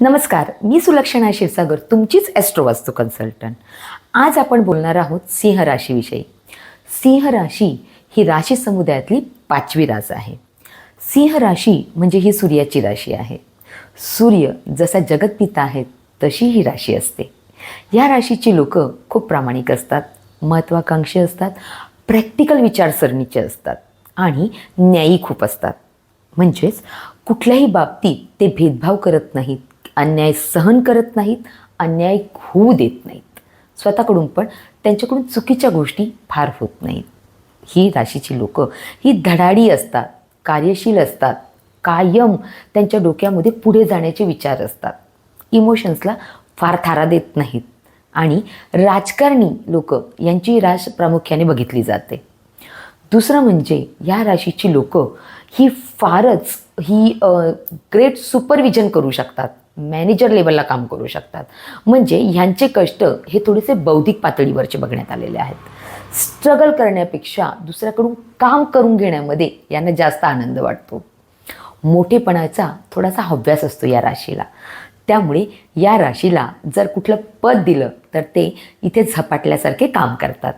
नमस्कार मी सुलक्षणा क्षीरसागर तुमचीच ॲस्ट्रोवास्तू कन्सल्टंट आज आपण बोलणार आहोत सिंह राशीविषयी. सिंह राशी ही राशी समुदायातली पाचवी रास आहे. सिंह राशी म्हणजे ही सूर्याची राशी आहे. सूर्य जसा जगतपिता आहे तशी ही राशी असते. या राशीची लोकं खूप प्रामाणिक असतात महत्त्वाकांक्षी असतात प्रॅक्टिकल विचारसरणीचे असतात आणि न्यायी खूप असतात. म्हणजेच कुठल्याही बाबतीत ते भेदभाव करत नाहीत. अन्याय सहन करत नाहीत अन्याय होऊ देत नाहीत. स्वतःकडून पण त्यांच्याकडून चुकीच्या गोष्टी फार होत नाहीत. ही राशीची लोकं ही धडाडी असतात कार्यशील असतात कायम त्यांच्या डोक्यामध्ये पुढे जाण्याचे विचार असतात. इमोशन्सला फार थारा देत नाहीत. आणि राजकारणी लोक यांची राश प्रामुख्याने बघितली जाते. दुसरं म्हणजे या राशीची लोकं ही फारच ही ग्रेट सुपरविजन करू शकतात. मॅनेजर लेवलला काम करू शकतात. म्हणजे ह्यांचे कष्ट हे थोडेसे बौद्धिक पातळीवरचे बघण्यात आलेले आहेत. स्ट्रगल करण्यापेक्षा दुसऱ्याकडून काम करून घेण्यामध्ये यांना जास्त आनंद वाटतो. मोठेपणाचा थोडासा हव्यास असतो या राशीला. त्यामुळे या राशीला जर कुठलं पद दिलं तर ते इथे झपाटल्यासारखे काम करतात.